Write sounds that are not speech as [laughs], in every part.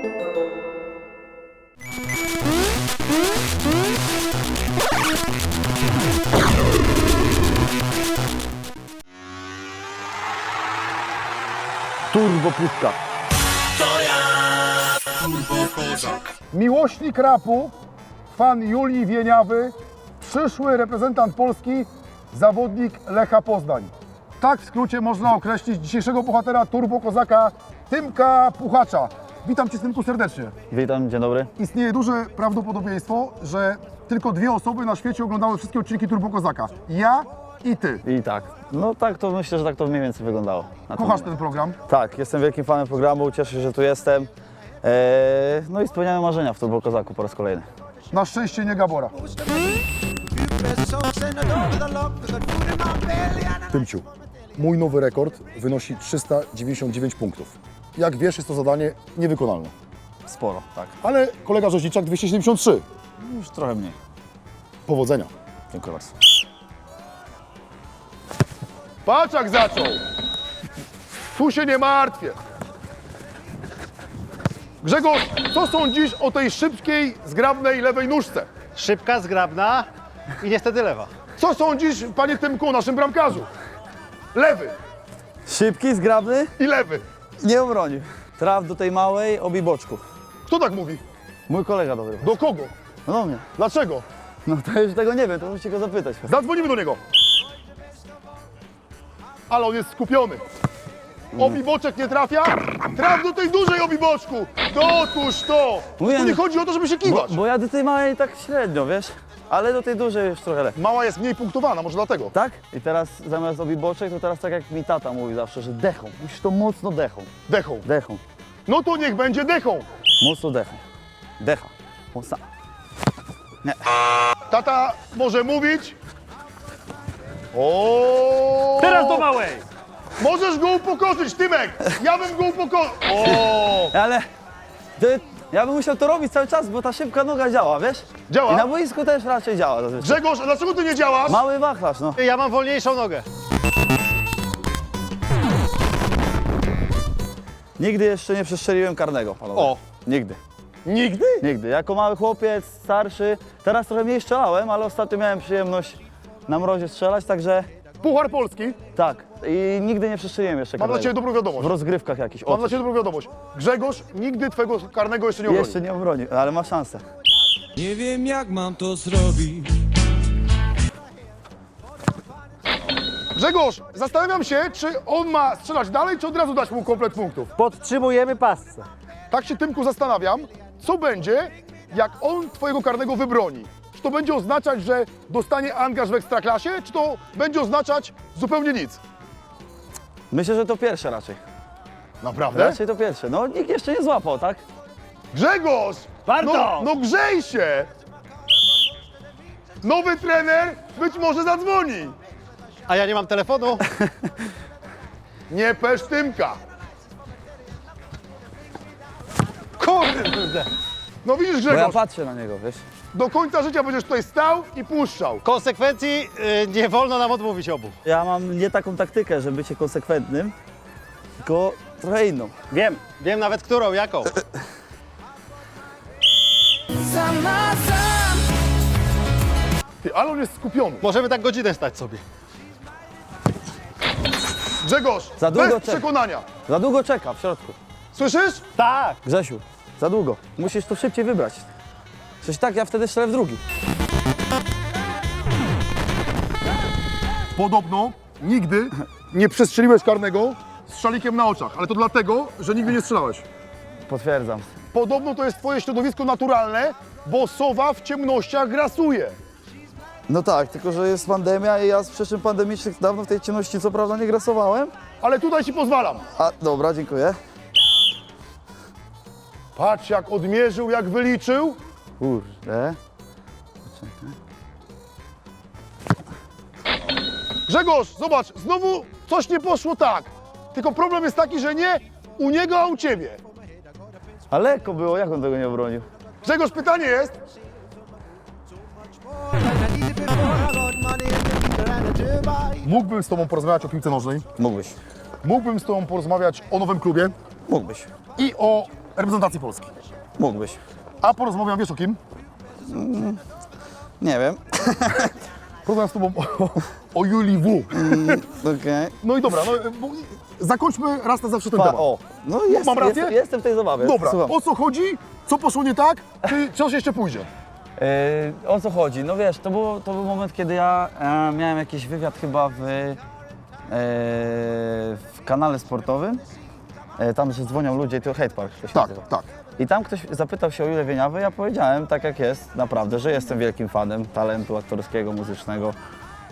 Turbo puszka. Miłośnik rapu, fan Julii Wieniawy, przyszły reprezentant Polski, zawodnik Lecha Poznań. Tak w skrócie można określić dzisiejszego bohatera Turbo Kozaka, Tymka Puchacza. Witam Cię Tymku serdecznie. Witam, dzień dobry. Istnieje duże prawdopodobieństwo, że tylko dwie osoby na świecie oglądały wszystkie odcinki Turbo Kozaka. Ja i Ty. I tak. No tak to myślę, że tak to mniej więcej wyglądało. na Kochasz moment. ten program? Tak, jestem wielkim fanem programu, cieszę się, że tu jestem. Eee, no i spełniamy marzenia w Turbo Kozaku po raz kolejny. Na szczęście nie Gabora. Tymciu, mój nowy rekord wynosi 399 punktów. Jak wiesz, jest to zadanie niewykonalne. Sporo, tak. Ale kolega Rzeźniczak 273. Już trochę mniej. Powodzenia. Dziękuję bardzo. Patrz jak zaczął. Tu się nie martwię. Grzegorz, co sądzisz o tej szybkiej, zgrabnej lewej nóżce? Szybka, zgrabna i niestety lewa. Co sądzisz, panie Tymku, o naszym bramkarzu? Lewy Szybki, zgrabny, i lewy. Nie obronił. Traf do tej małej, obi boczku. Kto tak mówi? Mój kolega dobry. Do kogo? No do mnie. Dlaczego? No to już tego nie wiem, to musicie go zapytać. Zadzwonimy do niego. Ale on jest skupiony. Obiboczek nie trafia? Traf do tej dużej obiboczku! Otóż to! Mówię, Tu nie chodzi o to, żeby się Bo, kiwać. bo ja do tej małej tak średnio, wiesz? Ale do tej dużej już trochę lepiej. Mała jest mniej punktowana, może dlatego. Tak? I teraz zamiast obi boczek, to teraz tak jak mi tata mówi zawsze, że dechą. Musisz to mocno dechą. Dechą. Dechą. No to niech będzie dechą. Mocno dechą. Decha. Mocna. Tata może mówić. O! Teraz do małej! Możesz go upokorzyć, Tymek! Ja bym go upokorzył. O! Ale ty, ja bym musiał to robić cały czas, bo ta szybka noga działa, wiesz? Działa? I na boisku też raczej działa zazwyczaj. Grzegorz, a dlaczego ty nie działasz? Mały wachlarz, no. Ja mam wolniejszą nogę. Nigdy jeszcze nie przestrzeliłem karnego, panowie. O. Nigdy. Nigdy? Nigdy. Jako mały chłopiec, starszy, teraz trochę mniej strzelałem, ale ostatnio miałem przyjemność na mrozie strzelać, także Puchar Polski. tak. I nigdy nie przestrzeliłem jeszcze Mam dla karnego. Ciebie dobrą wiadomość. W rozgrywkach jakichś. Mam dla Ciebie dobrą wiadomość. Grzegorz nigdy Twojego karnego jeszcze nie obroni. jeszcze nie obronił, ale ma szansę. Nie wiem jak mam to zrobić. Grzegorz, zastanawiam się, czy on ma strzelać dalej, czy od razu dać mu komplet punktów. Podtrzymujemy pasce. Tak się Tymku zastanawiam, co będzie, jak on Twojego karnego wybroni. Czy to będzie oznaczać, że dostanie angaż w Ekstraklasie, czy to będzie oznaczać zupełnie nic? Myślę, że to pierwsze raczej. Naprawdę? Raczej to pierwsze. No nikt jeszcze nie złapał, tak? Grzegorz! Warto! No, no grzej się! Nowy trener być może zadzwoni. A ja nie mam telefonu. [laughs] Nie pesz Tymka. Kurde! No widzisz Bo ja Grzegorz, patrzę na niego, wiesz? Do końca życia będziesz tutaj stał i puszczał. Konsekwencji y, nie wolno nam odmówić obu. Ja mam nie taką taktykę, żeby bycie konsekwentnym, tylko trochę inną. Wiem. Wiem nawet którą, jaką. [laughs] Ty, ale on jest skupiony. Możemy tak godzinę stać sobie. Grzegorz, Za długo bez czeka. przekonania. Za długo czeka w środku. Słyszysz? Tak! Grzesiu, za długo. Musisz to szybciej wybrać. Coś tak, ja wtedy strzelę w drugi. Podobno nigdy nie przestrzeliłeś karnego z szalikiem na oczach, ale to dlatego, że nigdy nie strzelałeś. Potwierdzam. Podobno to jest twoje środowisko naturalne, bo sowa w ciemnościach grasuje. No tak, tylko że jest pandemia i ja z przyczyn pandemicznych dawno w tej ciemności co prawda nie grasowałem. Ale tutaj ci pozwalam. A, dobra, dziękuję. Patrz jak odmierzył, jak wyliczył. Kurde. Grzegorz, zobacz, znowu coś nie poszło tak. Tylko problem jest taki, że nie u niego, a u ciebie. A lekko było, jak on tego nie obronił? Grzegorz, pytanie jest, mógłbym z tobą porozmawiać o piłce nożnej, Mógłbyś. mógłbym z tobą porozmawiać o nowym klubie Mógłbyś. i o reprezentacji Polski. Mógłbyś. A porozmawiam, wiesz o kim? Nie wiem. Porozmawiam z tobą o, o Julii W. Okej. No i dobra, no, bo, zakończmy raz na zawsze ten Pa- temat. O, no jest, Mam rację? Jest, jestem w tej zabawie. Dobra, Słucham. o co chodzi? Co poszło nie tak? Czy coś jeszcze pójdzie? Yy, o co chodzi? No wiesz, to, było, to był moment, kiedy ja e, miałem jakiś wywiad chyba w, e, w kanale sportowym. E, tam, że dzwonią ludzie i to Hate Park. To się Tak, nazywa. tak. I tam ktoś zapytał się o Julę Wieniawę, ja powiedziałem tak jak jest, naprawdę, że jestem wielkim fanem talentu aktorskiego, muzycznego.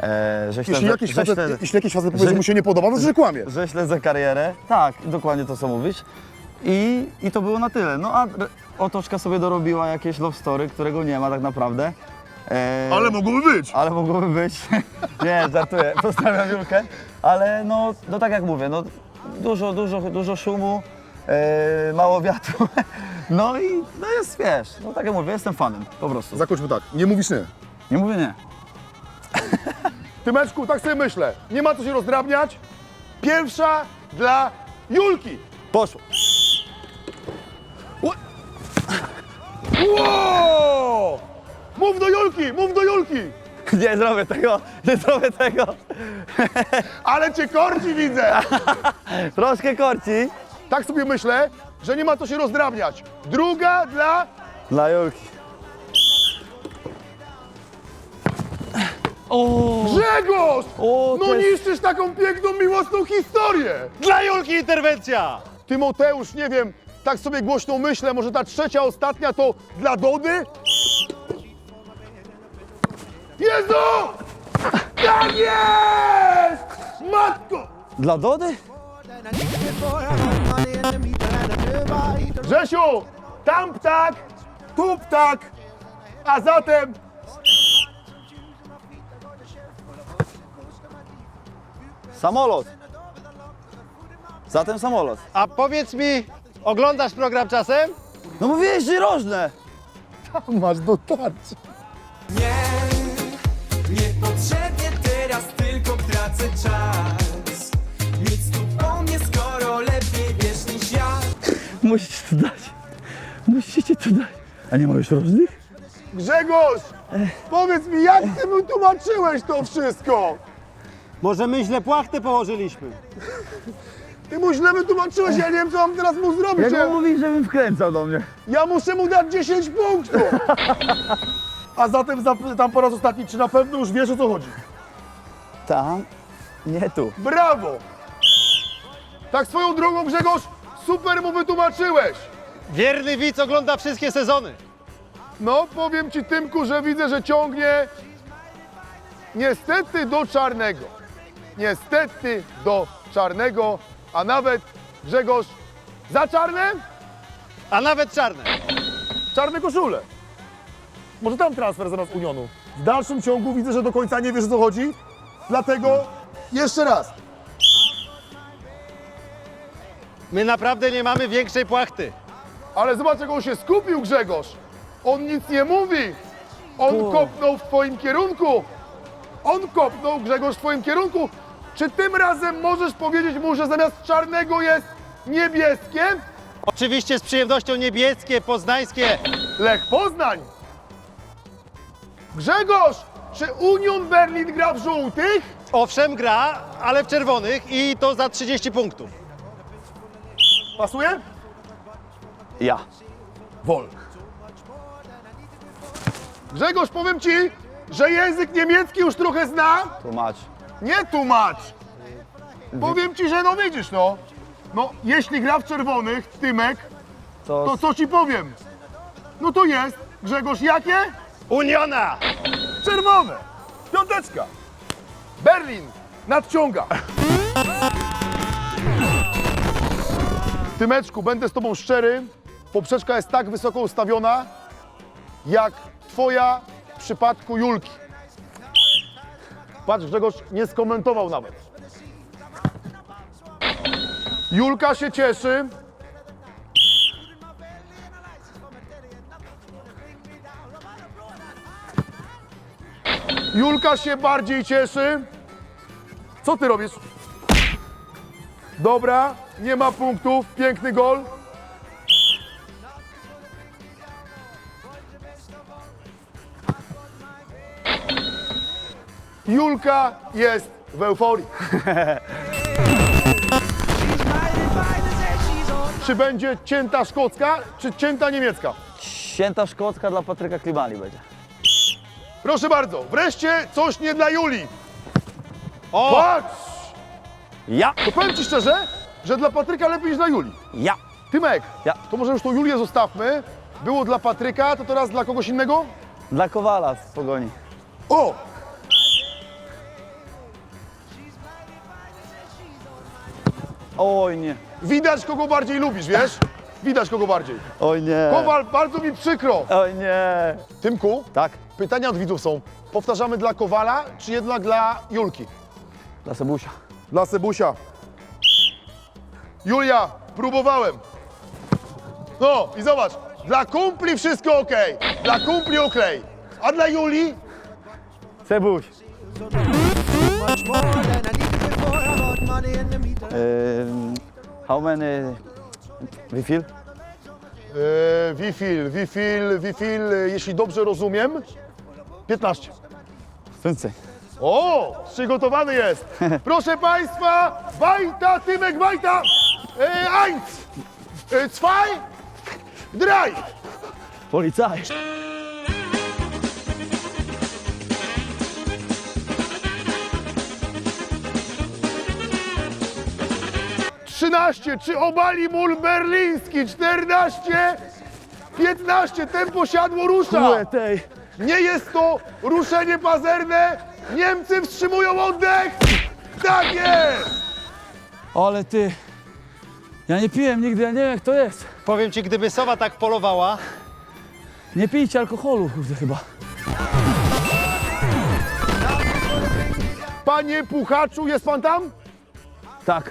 E, że Jeśli śledzę, jakiś że, facet, śledzę, jeśli jakiś facet powie, że mu się nie podoba, to że kłamie. że śledzę karierę. Tak, dokładnie to co mówisz. I, I to było na tyle. No a otoczka sobie dorobiła jakieś love story, którego nie ma tak naprawdę. E, Ale mogłoby być. ale mogłoby być. [laughs] Nie, żartuję. [laughs] Pozdrawiam Julkę. Ale no, no tak jak mówię, no dużo, dużo, dużo szumu, e, mało wiatru. [laughs] No i no jest, wiesz, no tak jak mówię, jestem fanem, po prostu. Zakończmy tak, nie mówisz nie. Nie mówię nie. Tymeczku, tak sobie myślę, nie ma co się rozdrabniać. Pierwsza dla Julki. Poszło. Wow! Mów do Julki, mów do Julki! [laughs] Nie zrobię tego, nie zrobię tego. Ale cię korci widzę! [laughs] Troszkę korci. Tak sobie myślę, że nie ma co się rozdrabniać. Druga dla... Dla Julki. O, Grzegorz! o, No to jest- niszczysz taką piękną, miłosną historię! Dla Julki interwencja! Tymoteusz, nie wiem, tak sobie głośno myślę, może ta trzecia, ostatnia to dla Dody? Jezu! Tak jest! Matko! Dla Dody? Grzesiu, tam ptak, tu ptak, a zatem Samolot. Zatem samolot. A powiedz mi, oglądasz program czasem? No mówiłeś, że rożne. masz dotarcie. Nie, niepotrzebnie teraz tylko tracę czas Musicie to dać. Musicie to dać. A nie ma już rożnych? Grzegorz, powiedz mi, jak ty mu tłumaczyłeś to wszystko? Może my źle płachtę położyliśmy? Ty mu źle wytłumaczyłeś, ja nie wiem, co mam teraz mu zrobić. Jak Ja, on mówi, żebym wkręcał do mnie. ja muszę mu dać 10 punktów. [laughs] A zatem zapytam po raz ostatni, czy na pewno już wiesz, o co chodzi? Tam, nie tu. Brawo! Tak swoją drogą, Grzegorz, super mu wytłumaczyłeś. Wierny widz ogląda wszystkie sezony. No, powiem ci, Tymku, że widzę, że ciągnie niestety do czarnego. Niestety do czarnego, a nawet, Grzegorz, za czarne, A nawet czarne. czarne koszule. Może tam transfer zamiast Unionu. W dalszym ciągu widzę, że do końca nie wiesz, o co chodzi, dlatego jeszcze raz. My naprawdę nie mamy większej płachty. Ale zobacz, jak on się skupił, Grzegorz. On nic nie mówi. On kopnął w twoim kierunku. On kopnął, Grzegorz, w twoim kierunku. Czy tym razem możesz powiedzieć mu, że zamiast czarnego jest niebieskie? Oczywiście z przyjemnością niebieskie, poznańskie. Lech Poznań. Grzegorz, czy Union Berlin gra w żółtych? Owszem, gra, ale w czerwonych i to za 30 punktów. Pasuje? Ja. Wolk. Grzegorz, powiem ci, że język niemiecki już trochę zna. Tłumacz. Nie tłumacz! Powiem ci, że no widzisz no. No, jeśli gra w czerwonych, Tymek, To, to co ci powiem? No to jest, Grzegorz, jakie? Uniona! Czerwone! Piąteczka! Berlin nadciąga! Tymeczku, będę z tobą szczery. Poprzeczka jest tak wysoko ustawiona, jak twoja w przypadku Julki. Patrz, Grzegorz nie skomentował nawet. Julka się cieszy. Julka się bardziej cieszy. Co ty robisz? Dobra, nie ma punktów, piękny gol. Julka jest w euforii. [laughs] czy będzie cięta szkocka, czy cięta niemiecka? Cięta szkocka dla Patryka Klimali będzie. Proszę bardzo, wreszcie coś nie dla Julii. O! Patrz! Ja! To powiem Ci szczerze, że dla Patryka lepiej niż dla Julii. Ja! Tymek, Ja. to może już tą Julię zostawmy. Było dla Patryka, to teraz dla kogoś innego? Dla Kowala z Pogoni. O! Oj nie. Widać, kogo bardziej lubisz, wiesz? Widać, kogo bardziej. Oj nie. Kowal, bardzo mi przykro. Oj nie. Tymku, Tak, pytania od widzów są. Powtarzamy dla Kowala, czy jednak dla Julki? dla Sebusia. Dla Sebusia. Julia, próbowałem. No i zobacz, dla kumpli wszystko ok. Dla kumpli ok. A dla Julii? Um, how many we feel? Yy, Wifil, Wifil, Wifil, yy, jeśli dobrze rozumiem, 15. 15. O, przygotowany jest. Proszę Państwa, Wajta, Tymek Wajta. E, eins, e, zwei, drei. Polizei. 13, czy obali mur berliński? 14, 15, tempo siadło rusza. tej. Nie jest to ruszenie pazerne. Niemcy wstrzymują oddech. Tak jest. Ale ty, ja nie piłem nigdy, ja nie wiem jak to jest. Powiem ci, gdyby sowa tak polowała, Nie pijcie alkoholu, kurde chyba. Panie Puchaczu, jest Pan tam? Tak.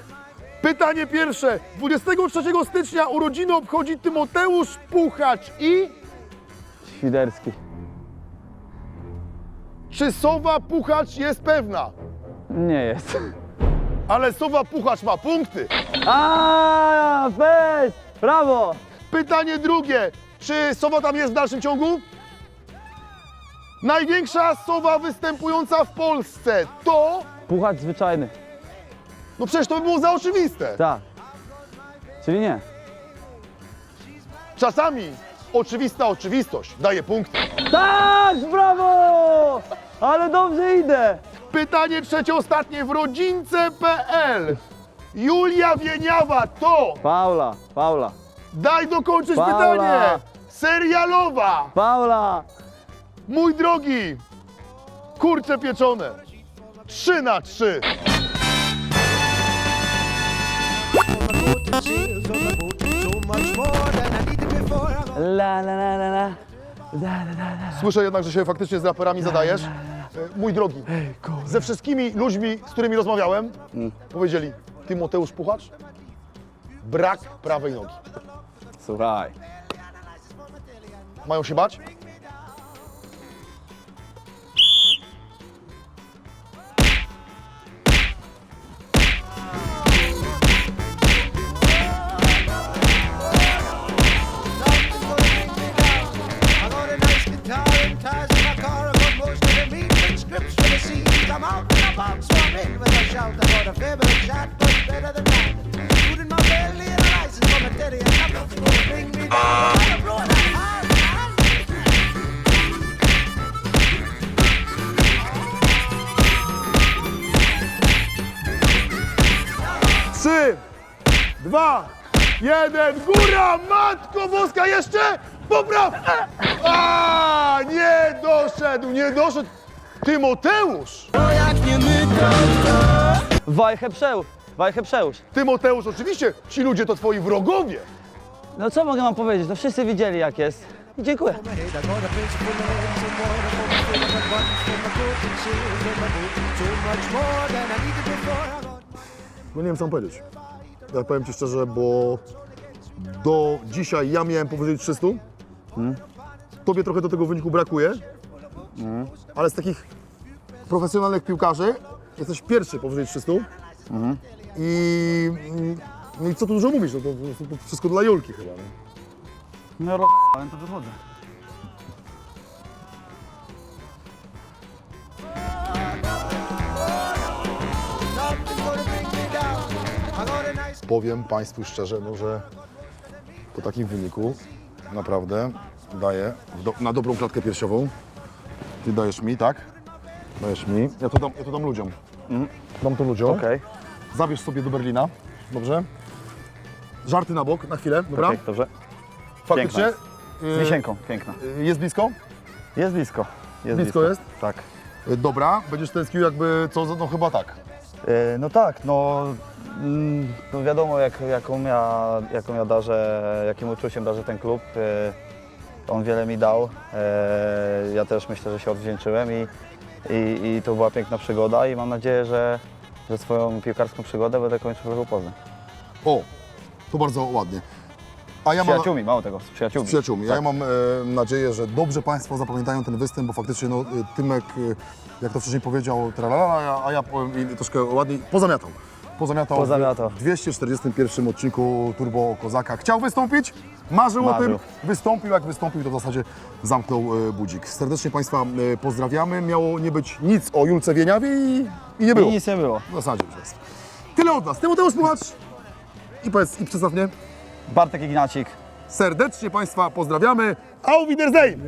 Pytanie pierwsze. 23 stycznia urodziny obchodzi Tymoteusz Puchacz i... Świderski. Czy Sowa Puchacz jest pewna? Nie jest. Ale Sowa Puchacz ma punkty. A, weź! Brawo! Pytanie drugie. Czy Sowa tam jest w dalszym ciągu? Największa sowa występująca w Polsce to... Puchacz zwyczajny. No przecież to by było za oczywiste. Tak. Czyli nie. Czasami oczywista oczywistość daje punkty. Tak, brawo! Ale dobrze idę. Pytanie trzecie, ostatnie. W rodzince.pl Julia Wieniawa to... Paula, Paula, Daj dokończyć Paula. pytanie. Serialowa. Paula. Mój drogi. Kurcze pieczone. 3 na 3. Sails on the boat. So much more than I La la la la la. Da, da, da, da. Słyszę jednak, że się faktycznie z raperami zadajesz. E, Mój drogi, ze wszystkimi ludźmi, z którymi rozmawiałem, powiedzieli Tymoteusz Puchacz, brak prawej nogi. Słuchaj. Mają się bać? For the. I'm out and about, I'm with a shout. I a but better than. Food in my belly and a license from a daddy. And gonna bring me down. I gotta blow that high, high. 3, 2, 1, góra! Matko Boska, jeszcze? Popraw! A, nie doszedł, nie doszedł. Tymoteusz! Wajchę przełóż. Wajchę przełóż. Tymoteusz, oczywiście, ci ludzie to twoi wrogowie. No co mogę wam powiedzieć? No wszyscy widzieli jak jest. I dziękuję. my my my my my No nie wiem, co mam powiedzieć. Ja powiem Ci szczerze, bo do dzisiaj ja miałem powyżej 300. Tobie trochę do tego wyniku brakuje. Mhm. Ale z takich profesjonalnych piłkarzy jesteś pierwszy powyżej 300. Mhm. I, no i co tu dużo mówisz? No to, to, to wszystko dla Julki chyba. Nie? No ro... to wychodzę. Powiem Państwu szczerze, no, że po takim wyniku naprawdę daje do, na dobrą klatkę piersiową. Ty dajesz mi, tak? Dajesz mi. Ja to dam, ja to dam ludziom. Dam to ludziom. Okej, Zabierz sobie do Berlina. Dobrze? Żarty na bok, na chwilę, dobra? okej, dobrze. Faktycznie. Z wisienką, piękna. y, Jest blisko? Jest blisko. Jest Blisko jest? Tak. Y, Dobra, będziesz tęsknił jakby co, no chyba tak. E, No tak, no, mm, no wiadomo jak, jaką, ja, jaką ja darzę, jakim uczuciem darzę ten klub. E, On wiele mi dał. E, Ja też myślę, że się odwdzięczyłem i, i, i to była piękna przygoda i mam nadzieję, że, że swoją piłkarską przygodę będę kończył w Lechu Poznań. O, to bardzo ładnie. A ja Z mam... przyjaciółmi, mało tego, z przyjaciółmi. Z przyjaciółmi. Ja Tak. mam e, nadzieję, że dobrze Państwo zapamiętają ten występ, bo faktycznie no, e, Tymek, e, jak to wcześniej powiedział, tralala, a ja, a ja powiem i troszkę ładniej, pozamiatał. Pozamiatał, Pozamiatał. w 241 odcinku Turbo Kozaka. Chciał wystąpić, marzył, o Marzył. tym, wystąpił, jak wystąpił, to w zasadzie zamknął e, budzik. Serdecznie Państwa e, pozdrawiamy. Miało nie być nic o Julce Wieniawie i, i nie było. I nic nie było. W zasadzie już jest. Tyle od nas. Tymoteusz Puchacz i powiedz, i przedstaw mnie. Bartek Ignacik. Serdecznie Państwa pozdrawiamy. Auf Wiedersehen!